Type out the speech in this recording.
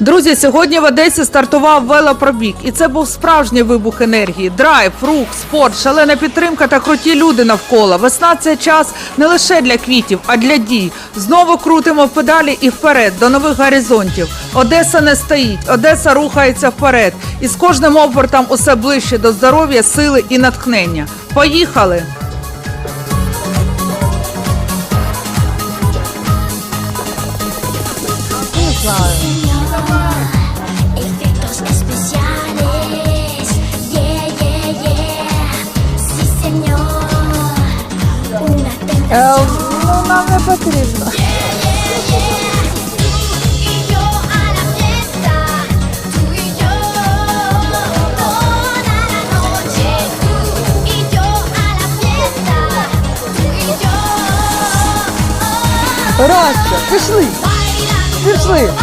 Друзі, сьогодні в Одесі стартував велопробіг, і це був справжній вибух енергії, драйв, рух, спорт, шалена підтримка та круті люди навколо. Весна це час не лише для квітів, а для дій. Знову крутимо педалі і вперед до нових горизонтів. Одеса не стоїть, Одеса рухається вперед, і з кожним обертом усе ближче до здоров'я, сили і натхнення. Поїхали! Fiesta, tú y yo Растя, пішли. Пішли.